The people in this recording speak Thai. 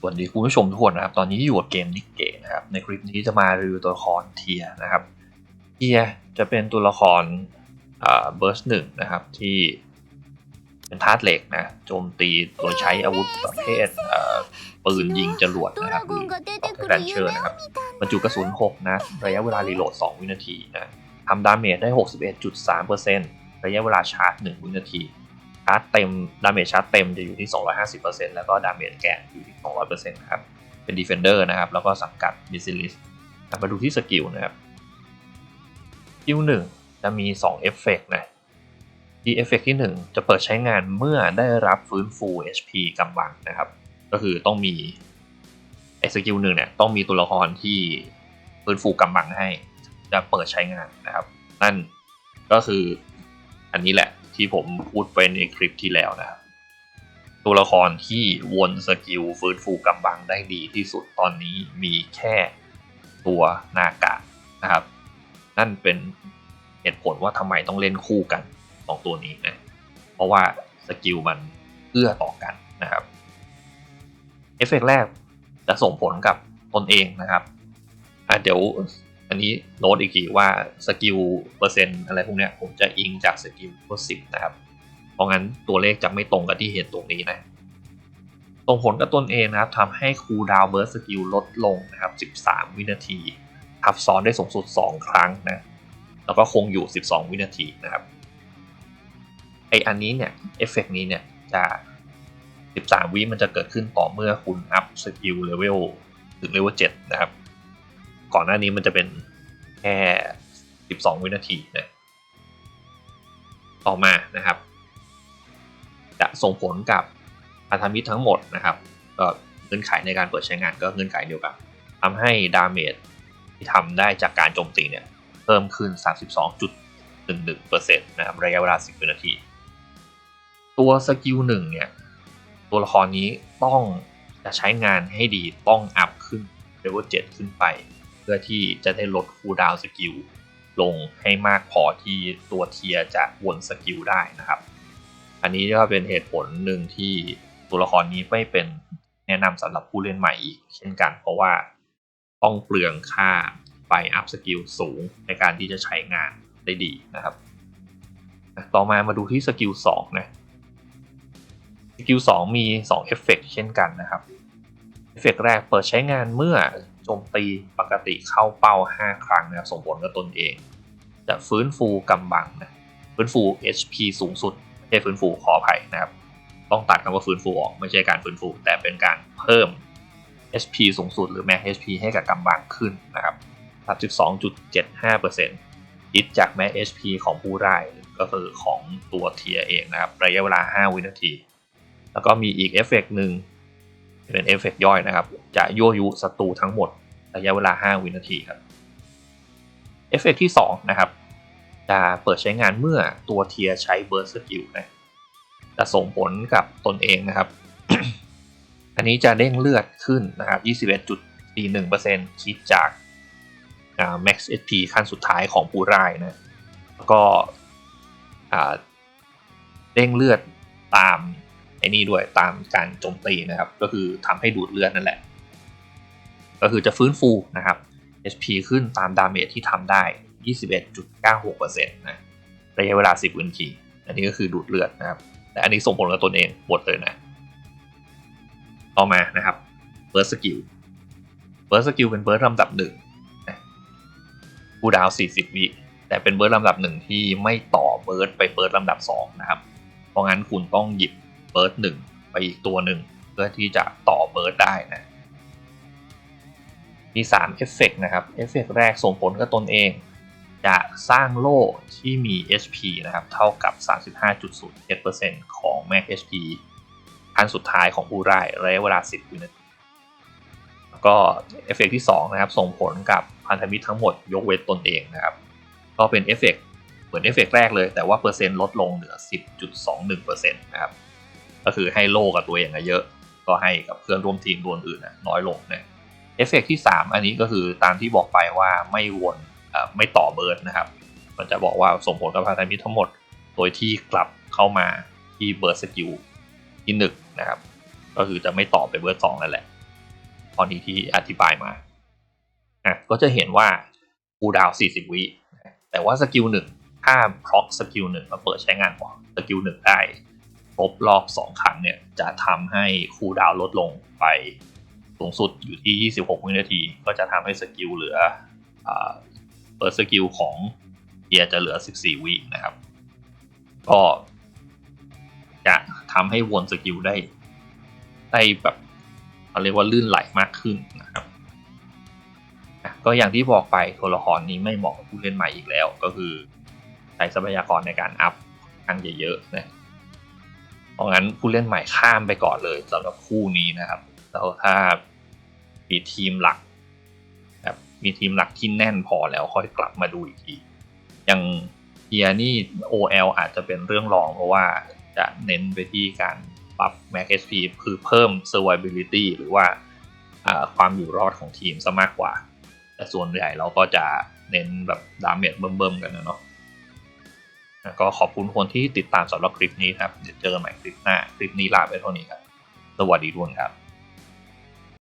สวัสดีคุณผู้ชมทุกคนนะครับ ตอนนี้อยู่กับเกมนิกเกนะครับ ในคลิปนี้จะมารีวิวตัวละครเทียนะครับ เทียจะเป็นตัวละครเบิร์สหนึ่งนะครับที่เป็นธาตุเหล็กนะโจมตีตัวใช้อาวุธประเภทปืนยิงจรวดนะครับหรือแรนเชอร์นะครับบรรจุกระสุน 6 นะ ระยะเวลารีโหลด 2 วินาทีนะทำดาเมจได้ 61.3%ระยะเวลาชาร์จ 1 วินาทีาร์จเต็มดาเมจชาร์จเต็มจะอยู่ที่ 250%แล้วก็ดาเมจแกนอยู่ที่ 200%นะครับ เป็นดีเฟนเดอร์นะครับ แล้วก็สังกัดมิซิลิสมาดูที่สกิลนะครับสกิลหนึ่งจะมี 2 เอฟเฟกต์นะที่เอฟเฟกต์ที่ 1 จะเปิดใช้งานเมื่อได้รับฟื้นฟู HP กำบังนะครับ ก็คือต้องมีไอ้สกิลหนึ่งเนี่ยต้องมีตัวละครที่ฟื้นฟูกำบังให้จะเปิดใช้งานนะครับ นั่นก็คืออันนี้แหละ ที่ผมพูดไปในคลิปที่แล้วนะครับตัวละครที่วนสกิลฟื้นฟูกำบังได้ดีที่สุดตอนนี้มีแค่ตัวนากะนะครับ นั่นเป็นเหตุผลว่าทำไมต้องเล่นคู่กันสองตัวนี้นะเพราะว่าสกิลมันเอื้อต่อกันนะครับเอฟเฟกต์แรกจะส่งผลกับตนเองนะครับเดี๋ยว อันนี้โน้ตอีกทีว่าสกิลเปอร์เซ็นต์อะไรพวกนี้ผมจะอิงจากสกิลตัวสิบนะครับ เพราะงั้นตัวเลขจะไม่ตรงกับที่เห็นตรงนี้นะส่งผลกับตนเองนะครับทำให้คูลดาวเบิร์สสกิลลดลงนะครับ 13 วินาทีทับซ้อนได้สูงสุด 2 ครั้งนะแล้วก็คงอยู่ 12 วินาทีนะครับไออันนี้เนี่ยเอฟเฟกนี้เนี่ยจะ 13 วิมันจะเกิดขึ้นต่อเมื่อคุณอัพสกิลเลเวลถึงเลเวล7นะครับ ก่อนหน้านี้มันจะเป็นแค่ 12 วินาทีนะต่อมานะครับ จะส่งผลกับพันธมิตรทั้งหมดนะครับก็เงื่อนไขในการเปิดใช้งานก็เงื่อนไขเดียวกันทำให้ดาเมจที่ทำได้จากการโจมตีเนี่ยเพิ่มขึ้น 32.11%นะครับระยะเวลา 10 วินาที ตัวสกิลหนึ่งเนี่ยตัวละครนี้ต้องจะใช้งานให้ดีต้องอัพขึ้นเลเวล7ขึ้นไป พื่อที่จะได้ลดคูลดาวสกิลลงให้มากพอที่ตัวเทียจะวนสกิลได้นะครับ อันนี้ก็เป็นเหตุผลหนึ่งที่ตัวละครนี้ไม่เป็นแนะนำสำหรับผู้เล่นใหม่อีกเช่นกัน เพราะว่าต้องเปลืองค่าไปอัพสกิลสูงในการที่จะใช้งานได้ดีนะครับ ต่อมามาดูที่สกิล2นะสกิล2มี2เอฟเฟกเช่นกันนะครับเอฟเฟกแรกเปิดใช้งานเมื่อ จมตีปกติเข้าเป้า 5 ครั้งนะครับส่งผลกับตนเอง จะฟื้นฟูกำบังนะฟื้นฟู HP สูงสุดไม่ใช่ฟื้นฟูขออภัยนะครับ ต้องตัดคำว่าฟื้นฟูออกไม่ใช่การฟื้นฟู แต่เป็นการเพิ่ม HP สูงสุดหรือ Max HP ให้กับกำบังขึ้นนะครับ32.75%คิดจาก Max HP ของผู้ได้ก็คือของตัวเทียเองนะครับระยะเวลา 5 วินาที แล้วก็มีอีกเอฟเฟกหนึ่ง เป็นเอฟเฟกย่อยนะครับ จะยั่วยุศัตรูทั้งหมดระยะเวลา 5 วินาทีครับเอฟเฟกที่ 2 นะครับ จะเปิดใช้งานเมื่อตัวเทียใช้เบิร์สสกิลนะจะส่งผลกับตนเองนะครับ อันนี้จะเด้งเลือดขึ้นนะครับ21.41%คิดจากอ่า max HP ขั้นสุดท้ายของผู้ร้ายนะแล้วก็อ่าเด้งเลือดตาม ไอ้นี่ด้วยตามการโจมตีนะครับ ก็คือทำให้ดูดเลือดนั่นแหละ ก็คือจะฟื้นฟูนะครับ HP ขึ้นตามดาเมจที่ทำได้ 21.96%นะระยะเวลา 10วินาที อันนี้ก็คือดูดเลือดนะครับ แต่อันนี้ส่งผลกับตนเองหมดเลยนะ ต่อมานะครับ Burst Skill Burst Skill เป็นเบิร์ดลำดับหนึ่งคูดาว 40 วิ แต่เป็นเบิร์ดลำดับหนึ่งที่ไม่ต่อเบิร์ดไปเบิร์ดลำดับ 2 นะครับ เพราะงั้นคุณต้องหยิบ เบิร์ดหนึ่งไปอีกตัวหนึ่งเพื่อที่จะต่อเบิร์ดได้นะมี3เอฟเฟกนะครับเอฟเฟกแรกส่งผลกับตนเอง จะสร้างโล่ที่มี HP นะครับ เท่ากับ 35.07%ของ Max HP ขั้นสุดท้ายของผู้ร้ายระยะเวลา 10 วินาทีแล้วก็เอฟเฟกที่ 2 นะครับ ส่งผลกับพันธมิตรทั้งหมดยกเว้นตนเองนะครับ ก็เป็นเอฟเฟกเหมือนเอฟเฟกแรกเลย แต่ว่าเปอร์เซ็นต์ลดลงเหลือ 10.21%นะครับ ก็คือให้โล่กับตัวเองเยอะ ก็ให้กับเพื่อนร่วมทีมตัวอื่นน้อยลงนะเอฟเฟกที่ 3 อันนี้ก็คือตามที่บอกไปว่าไม่วนไม่ต่อเบิร์ดนะครับ มันจะบอกว่าส่งผลกับพันธมิตรทั้งหมด โดยที่กลับเข้ามาที่เบิร์ดสกิลที่1นะครับ ก็คือจะไม่ต่อไปเบิร์ด2นั่นแหละข้อนนี้ที่อธิบายมาอะก็จะเห็นว่าคูดาวน์40 วิแต่ว่าสกิลหนึ่งถ้าพร็อกสกิลหนึ่งมาเปิดใช้งานของสกิลหนึ่งได้ ครบรอบสองครั้งเนี่ยจะทำให้คูลดาวลดลงไปสูงสุดอยู่ที่ 26 วินาที ก็จะทำให้สกิลเหลืออ่าเปิดสกิลของเกียร์จะเหลือ 14 วินะครับ ก็จะทำให้วนสกิลได้ ได้แบบเขาเรียกว่าลื่นไหลมากขึ้นนะครับ ก็อย่างที่บอกไปตัวละครนี้ไม่เหมาะกับผู้เล่นใหม่อีกแล้ว ก็คือใช้ทรัพยากรในการอัพค่อนข้งเยอะๆนะ เพราะงั้นผู้เล่นใหม่ข้ามไปก่อนเลยสำหรับคู่นี้นะครับแล้วถ้ามีทีมหลักแบบมีทีมหลักที่แน่นพอแล้วค่อยกลับมาดูอีกทีอย่างเฮียนี่ OL อาจจะเป็นเรื่องรองเพราะว่าจะเน้นไปที่การปรับ Max HP คือเพิ่ม survivability หรือว่าความอยู่รอดของทีมซะมากกว่า แต่ส่วนใหญ่เราก็จะเน้นแบบดาเมจเบิ่มๆกันนะเนาะ ก็ขอบคุณคนที่ติดตามสำหรับคลิปนี้ครับเดี๋ยวเจอกันใหม่คลิปหน้า คลิปนี้ลาไปเท่านี้ครับ สวัสดีทุกคนครับ